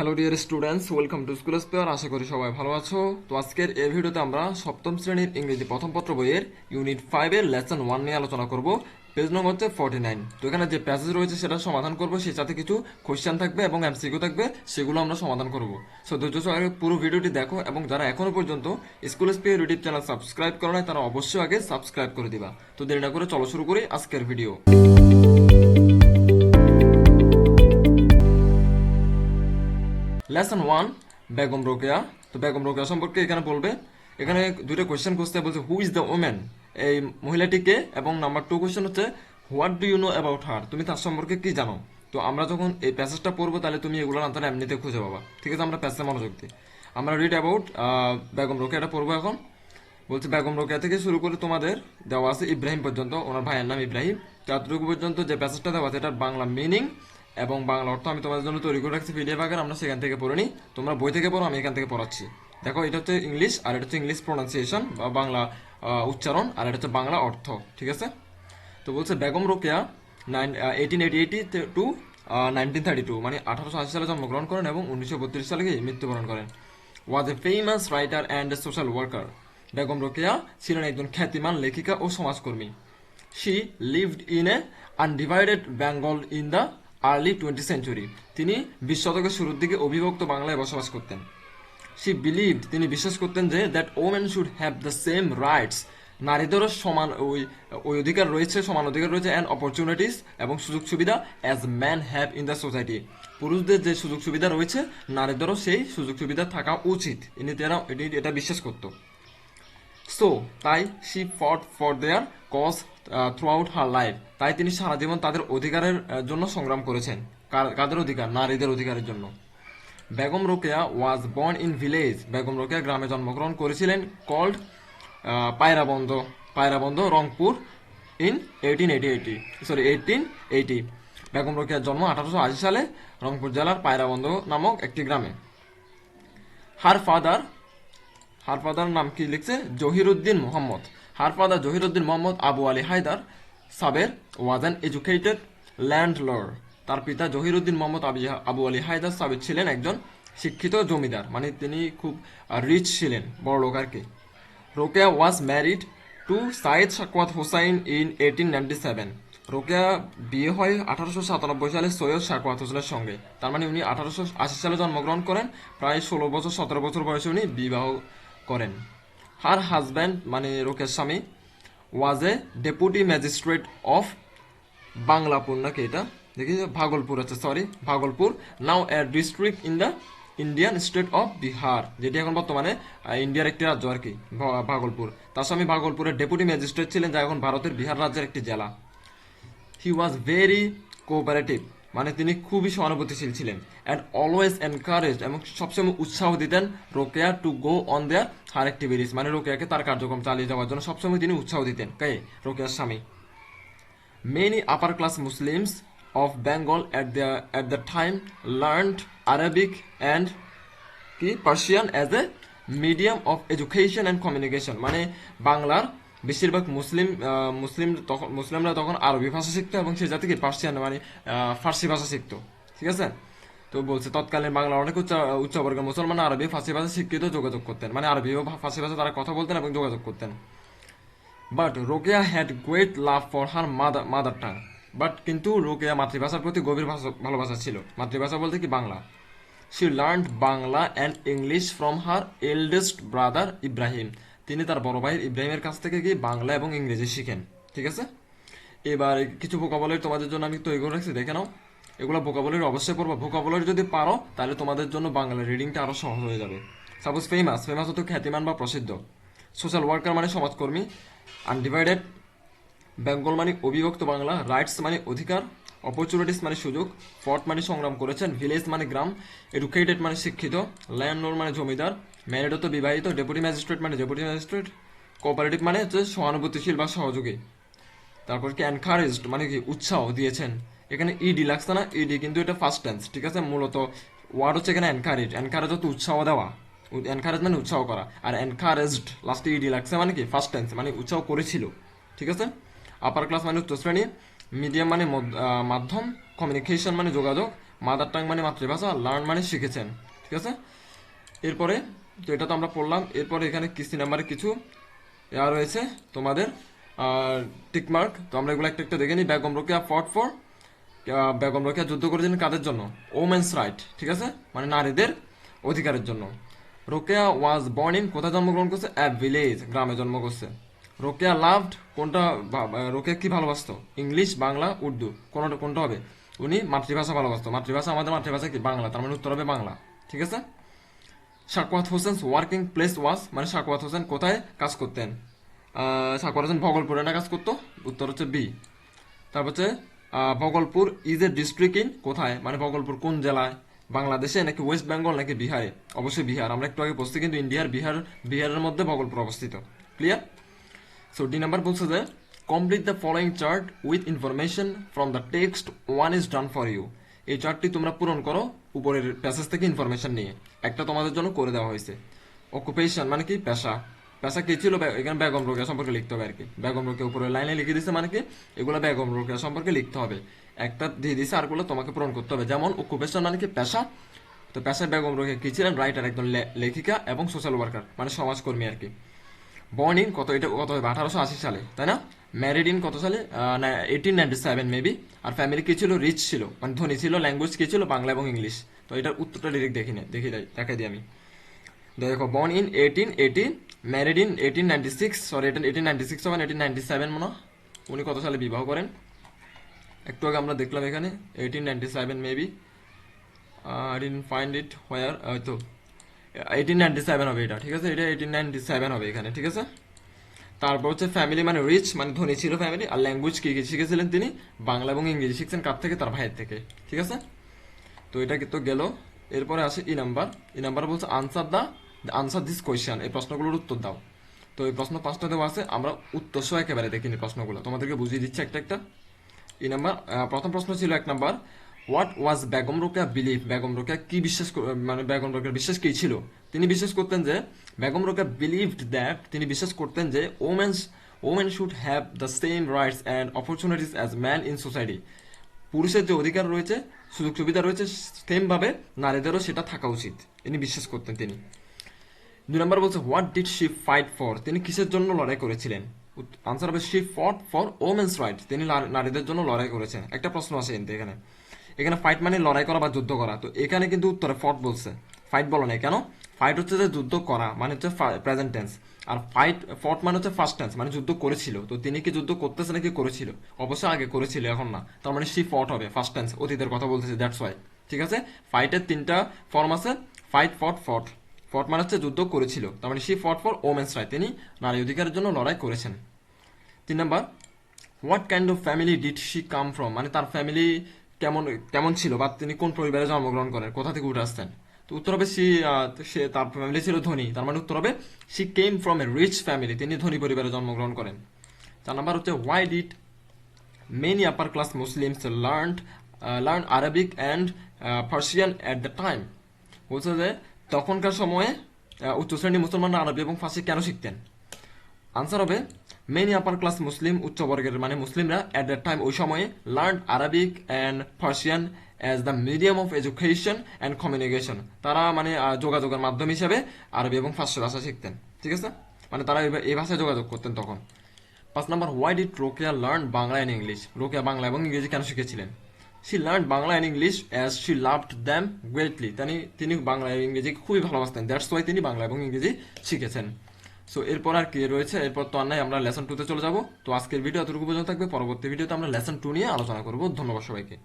Hello dear students welcome to school spare আশা করি সবাই ভালো আছো। তো আজকের এই ভিডিওতে আমরা সপ্তম শ্রেণির ইংরেজি প্রথম পত্র বইয়ের ইউনিট ফাইভের লেসন ওয়ান নিয়ে আলোচনা করব পেজ নং হচ্ছে ফর্টি নাইন তো এখানে যে প্যাসেজ রয়েছে সেটা সমাধান করব, সেই সাথে কিছু কোশ্চেন থাকবে এবং এমসিকিউ থাকবে, সেগুলো আমরা সমাধান করব। সো ধৈর্য সহকারে পুরো ভিডিওটি দেখো এবং যারা এখনও পর্যন্ত school spare YouTube channel subscribe করো নাই, তারা অবশ্যই আগে সাবস্ক্রাইব করে দিবা। তো দেরি না করে চলো শুরু করি আজকের video lesson one Begum Rokeya তো বেগম রোকেয়া সম্পর্কে এখানে বলবে। এখানে দুইটা কোয়েশ্চেন করতে বলছে হু ইজ দ্য ওমেন এই মহিলাটিকে এবং নাম্বার টু কোয়েশ্চেন হচ্ছে what do you know about her তুমি তার সম্পর্কে কি জানো? তো আমরা যখন এই প্যাসেজটা পড়ব, তাহলে তুমি এগুলোর আনসার এমনিতে খুঁজে পাবা। ঠিক আছে, আমরা প্যাসেজে মনোযোগ দিই। আমরা রিড অ্যাবাউট বেগম রোকেয়াটা পড়ব এখন। বলছে বেগম রোকেয়া থেকে শুরু করে তোমাদের দেওয়া আছে ইব্রাহিম পর্যন্ত। ওনার ভাইয়ের নাম ইব্রাহিম। তো পর্যন্ত যে প্যাসেজটা দেওয়া আছে, এটার বাংলা মিনিং এবং বাংলা অর্থ আমি তোমাদের জন্য তৈরি করে রাখছি পিডিএফ আকার, আমরা সেখান থেকে পড়ে নিই। তোমরা বই থেকে পড়ো, আমি এখান থেকে পড়াচ্ছি। দেখো, এটা হচ্ছে ইংলিশ, আর এটা হচ্ছে ইংলিশ প্রোনাউন্সিয়েশন বা বাংলা উচ্চারণ, আর এটা হচ্ছে বাংলা অর্থ, ঠিক আছে? তো বলছে Begum Rokeya nine eighteen eighty eighty two nineteen thirty two মানে আঠারোশো আশি সালে জন্মগ্রহণ করেন এবং উনিশশো বত্রিশ সালে মৃত্যুবরণ করেন। Was a famous writer and social worker Begum Rokeya ছিলেন একজন খ্যাতিমান লেখিকা ও সমাজকর্মী। She lived in a undivided Bengal in the early twenty century. তিনি বিশ শতকের শুরুর দিকে অবিভক্ত বাংলায় বসবাস করতেন। শি বিলিভড তিনি বিশ্বাস করতেন যে that women should have the same rights নারীদেরও সমান ওই ওই অধিকার রয়েছে, সমান অধিকার রয়েছে অ্যান্ড অপরচুনিটিস এবং সুযোগ সুবিধা as man have in the society পুরুষদের যে সুযোগ সুবিধা রয়েছে, নারীদেরও সেই সুযোগ সুবিধা থাকা উচিত। ইনি তারা এটি এটা বিশ্বাস করতো। সো তাই she fought for their cause throughout her life তাই তিনি সারা জীবন তাদের অধিকারের জন্য সংগ্রাম করেছেন। কার- কাদের অধিকার? নারীদের অধিকারের জন্য। Begum Rokeya was born in village Begum Rokeya গ্রামে জন্মগ্রহণ করেছিলেন called Pairaband Pairaband Rangpur in eighteen eighty eighty sorry eighteen eighty Begum রোকেয়ার জন্ম আঠারোশো আশি সালে রংপুর জেলার পায়রাবন্ধ নামক একটি গ্রামে। হার ফাদার হার ফাদার নাম কি লিখছে? Zahiruddin Mohammad. Her father Zahiruddin Mohammad Abu Ali Haidar Saber was an educated lord তার পিতা জহিরুদ্দিন মোহাম্মদ আবি- আবু আলী হায়দার সাবের ছিলেন একজন শিক্ষিত জমিদার। মানে তিনি খুব রিচ ছিলেন, বড় লোক আর কি। Rokeya was married to Syed Sakhawat Hossain in eighteen ninety seven Rokeya বিয়ে হয় আঠারোশো সাতানব্বই সালে সৈয়দ শাকওয়াত হোসেনের সঙ্গে। তার মানে উনি আঠারোশো আশি সালে জন্মগ্রহণ করেন। প্রায় ষোলো বছর, সতেরো বছর বয়সে উনি বিবাহ করেন। হার হাজব্যান্ড মানে রোকের স্বামী was a deputy magistrate of Banglapur নাকি এটা? দেখি, ভাগলপুর আছে sorry Bhagalpur. Now a district in the Indian state of Bihar যেটি এখন বর্তমানে ইন্ডিয়ার একটি রাজ্য আর কি ভাগলপুর। তার স্বামী ভাগলপুরের ডেপুটি ম্যাজিস্ট্রেট ছিলেন, যা এখন ভারতের বিহার রাজ্যের একটি জেলা। হি ওয়াজ ভেরি কোঅপারেটিভ মানে তিনি খুবই সহানুভূতিশীল ছিলেন অ্যান্ড অলওয়েজ এনকারেজ এবং সবসময় উৎসাহ দিতেন Rokeya to go on their her activities মানে রোকেয়াকে তার কার্যক্রম চালিয়ে যাওয়ার জন্য সবসময় তিনি উৎসাহ দিতেন। কে? রোকেয়ার স্বামী। Many upper class Muslims of Bengal at the, at the time learned Arabic and কি? Persian as a medium of education and communication মানে বাংলার বেশিরভাগ মুসলিম মুসলিম তখন, মুসলিমরা তখন আরবি ভাষা শিখতো এবং সে জাতিকে পার্সিয়ান মানে ফার্সি ভাষা শিখতো। ঠিক আছে? তো বলছে, তৎকালীন বাংলার অনেক উচ্চ, উচ্চবর্গের মুসলমান আরবি ফার্সি ভাষা শিক্ষিত যোগাযোগ করতেন। মানে আরবি ও ফার্সি ভাষা তারা কথা বলতেন এবং যোগাযোগ করতেন। But Rokeya had great love for her mother mother tongue but কিন্তু রোকেয়া মাতৃভাষার প্রতি গভীর ভাষা, ভালোবাসা ছিল। মাতৃভাষা বলতে কি? Bangla. She learn Bangla and English from her eldest brother Ibrahim তিনি তার বড় ভাই ইব্রাহিমের কাছ থেকে গিয়ে বাংলা এবং ইংরেজি শিখেন, ঠিক আছে? এবার কিছু ভোকাবলারি তোমাদের জন্য আমি তৈরি করে রাখছি, দেখে নাও। এগুলো ভোকাবলারি অবশ্যই পড়ব। ভোকাবলারি যদি পারো, তাহলে তোমাদের জন্য বাংলা রিডিংটা আরও সহজ হয়ে যাবে। সাপোজ ফেমাস ফেমাস হতো খ্যাতিমান বা প্রসিদ্ধ। সোশ্যাল ওয়ার্কার মানে সমাজকর্মী আনডিভাইডেড বেঙ্গল মানে অবিভক্ত বাংলা রাইটস মানে অধিকার অপরচুনিটিস মানে সুযোগ ফর্ট মানে সংগ্রাম করেছেন ভিলেজ মানে গ্রাম এডুকেটেড মানে শিক্ষিত ল্যান্ডলোর মানে জমিদার ম্যারিড তো বিবাহিত ডেপুটি ম্যাজিস্ট্রেট মানে ডেপুটি ম্যাজিস্ট্রেট কোঅপারেটিভ মানে হচ্ছে সহানুভূতিশীল বা সহযোগী। তারপর কি এনকারেজড মানে কি উৎসাহ দিয়েছেন। এখানে ইডি লাগছে না ইডি কিন্তু এটা ফার্স্ট টেন্স ঠিক আছে? মূলত ওয়ার্ড হচ্ছে এখানে এনকারেজ এনকারেজ হচ্ছে উৎসাহ দেওয়া। এনকারেজ মানে উৎসাহ করা। আর এনকারেজড লাস্টে ইডি লাগছে মানে কি ফার্স্ট টেন্স মানে উৎসাহ করেছিল, ঠিক আছে? আপার ক্লাস মানে উচ্চ শ্রেণি মিডিয়াম মানে মাধ্যম কমিউনিকেশন মানে যোগাযোগ মাদার টাং মানে মাতৃভাষা লার্ন মানে শিখেছেন, ঠিক আছে? এরপরে, তো এটা তো আমরা পড়লাম, এরপরে এখানে কিস্তি নাম্বারে কিছু ইয়া রয়েছে তোমাদের টিকমার্ক তো আমরা এগুলো একটা একটা দেখে নিই। বেগম রোকেয়া ফট ফর বেগম রোকেয়া যুদ্ধ করেছেন কাদের জন্য? ওমেন্স রাইট ঠিক আছে? মানে নারীদের অধিকারের জন্য। রোকেয়া ওয়াজ বর্ন ইন কোথায় জন্মগ্রহণ করছে? অ্যাট ভিলেজ গ্রামে জন্ম করছে। রোকেয়া লাভড কোনটা রোকেয়া কি ভালোবাসতো? ইংলিশ বাংলা উর্দু কোনটা কোনটা হবে? উনি মাতৃভাষা ভালোবাসতো। মাতৃভাষা আমাদের মাতৃভাষা কি? বাংলা। তার মানে উত্তর হবে বাংলা। ঠিক আছে? Sakhawat Hossain working place was মানে শাকওয়াত হোসেন কোথায় কাজ করতেন? আহ, শাকওয়াত হোসেন ভগলপুরে না কাজ করতো? উত্তর হচ্ছে বি তারপর হচ্ছে Bhagalpur is a district in কোথায়? মানে ভগলপুর কোন জেলায়? বাংলাদেশে নাকি ওয়েস্ট বেঙ্গল নাকি বিহারে? অবশ্যই বিহার। আমরা একটু আগে বসছি কিন্তু ইন্ডিয়ার বিহার বিহারের মধ্যে ভগলপুর অবস্থিত। ক্লিয়ার সো ডি নাম্বার বলছে যে complete the following chart with information from the text one is done for you এই চার্টটি তোমরা পূরণ করো, উপরের প্যাসেজ থেকে ইনফরমেশন নিয়ে। একটা তোমাদের জন্য করে দেওয়া হয়েছে। অকুপেশন মানে কি? পেশা। পেশা কি ছিল? এখানে বেগম রোকেয়া সম্পর্কে লিখতে হবে আর কি। বেগম রোকেয়া উপরে লাইনে লিখে দিছে মানে কি? এগুলো বেগম রোকেয়া সম্পর্কে লিখতে হবে। একটা দিয়ে দিছে আরগুলো তোমাকে পূরণ করতে হবে। যেমন অকুপেশন মানে কি? পেশা। তো পেশায় বেগম রোকেয়া কি ছিলেন? রাইটার একজন লেখিকা এবং সোশ্যাল ওয়ার্কার মানে সমাজকর্মী আর কি। বর্ন ইন কত এটা কত আঠারোশো আশি সালে, তাই না? ম্যারিড ইন কত সালে? এইটিন নাইনটি সেভেন মেবি আর ফ্যামিলি কি ছিল? রিচ ছিল। মানে ধনী ছিল ল্যাঙ্গুয়েজ কি ছিল? বাংলা এবং ইংলিশ তো এটার উত্তরটা ডিরেক্ট দেখি না, দেখি দেখাই দিই আমি। দেখো born in eighteen eighty married in eighteen ninety six sorry এটা এইটিন নাইনটি সিক্স হবে এইটিন নাইনটি সেভেন মনে। উনি কত সালে বিবাহ করেন? একটু আগে আমরা দেখলাম এখানে eighteen ninety seven maybe I didn't find it where তো এইটিন নাইনটি সেভেন হবে এটা, ঠিক আছে? এটা এইটিন নাইনটি সেভেন হবে এখানে, ঠিক আছে? তারপর হচ্ছে ফ্যামিলি মানে রিচ মানে ধনী ছিল ফ্যামিলি আর ল্যাঙ্গুয়েজ কি কি শিখেছিলেন তিনি? বাংলা এবং ইংরেজি শিখছেন কার থেকে? তার ভাইয়ের থেকে, ঠিক আছে? তো এটা তো গেল? এরপরে আসে ই নাম্বার ই নাম্বার বলছে answer the answer this question এই প্রশ্নগুলোর উত্তর দাও। তো এই প্রশ্ন পাঁচটা দেওয়া আছে, আমরা উত্তর সহ একেবারে দেখিনি প্রশ্নগুলো। তোমাদেরকে বুঝিয়ে দিচ্ছি একটা একটা। ই নাম্বার প্রথম প্রশ্ন ছিল এক number what was Begum Rokeya believe Begum Rokeya কি বিশ্বাস মানে বেগম রোকেয়ার বিশ্বাস কি ছিল? তিনি বিশ্বাস করতেন যে বেগম রোকেয়া বিলিভড দ্যাট তিনি বিশ্বাস করতেন যে women's women should have the same rights and opportunities as man in society পুরুষের যে অধিকার রয়েছে, সুযোগ সুবিধা রয়েছে সেমভাবে নারীদেরও সেটা থাকা উচিত। তিনি বিশ্বাস করতেন তিনি। দুই নম্বর বলছে what did she fight for তিনি কিসের জন্য লড়াই করেছিলেন? আনসার হবে she fought for women's right তিনি নারীদের জন্য লড়াই করেছেন। একটা প্রশ্ন আছে এখানে। এখানে ফাইট মানে লড়াই করা বা যুদ্ধ করা। তো এখানে কিন্তু উত্তরে ফট বলছে। ফাইট বলো নাই কেন? ফাইট হচ্ছে যে যুদ্ধ করা মানে হচ্ছে প্রেজেন্ট টেন্স আর ফাইট ফট মানে হচ্ছে ফার্স্ট টেন্স মানে যুদ্ধ করেছিল। তো তিনি কি যুদ্ধ করতেছে নাকি করেছিল? অবশ্যই আগে করেছিল, এখন না। তার মানে সি ফট হবে ফার্স্ট টেন্স অতীতের কথা বলতেছে দ্যাটস ওয়াই ঠিক আছে? ফাইটের তিনটা ফর্ম আছে। ফাইট ফট ফট ফট মানে হচ্ছে যুদ্ধ করেছিল। তার মানে C fought for women's right তিনি নারী অধিকারের জন্য লড়াই করেছেন। তিন number what kind of family did she come from মানে তার ফ্যামিলি কেমন কেমন ছিল বা তিনি কোন পরিবারে জন্মগ্রহণ করেন? কোথা থেকে উঠে আসতেন? তো উত্তর হবে সি সে তার ফ্যামিলি ছিল ধনী। তার মানে উত্তর হবে she came from a rich family তিনি ধনী পরিবারে জন্মগ্রহণ করেন। চার নাম্বার হচ্ছে why did many upper class Muslims learn learn Arabic and and at the time বলছে যে তখনকার সময়ে উচ্চ শ্রেণি মুসলমানরা আরবি এবং ফার্সি কেন শিখতেন? আনসার হবে মেনি আপার ক্লাস মুসলিম উচ্চ বর্গের মানে মুসলিমরা এট দ্যাট টাইম ওই সময়ে learn Arabic and Persian as the medium of education and communication তারা মানে যোগাযোগের মাধ্যম হিসেবে আরবি এবং ফার্সি ভাষা শিখতেন, ঠিক আছে? মানে তারা এই- ভাষায় যোগাযোগ করতেন তখন। পাঁচ number why did Rokeya learn Bangla and English Rokeya Bangla এবং ইংরেজি কেন শিখেছিলেন? She learn Bangla and English as she loved them greatly তিনি বাংলা ইংরেজি খুবই ভালোবাসতেন দ্যাটস ওয়াই তিনি বাংলা এবং ইংরেজি শিখেছেন। সো এরপর আর কি রয়েছে? এরপর তো আর নাই, আমরা লেসন টুতে চলে যাব। তো আজকের ভিডিও এতটুকু পর্যন্ত থাকবে। পরবর্তী ভিডিওতে আমরা লেসন টু নিয়ে আলোচনা করব। ধন্যবাদ সবাইকে।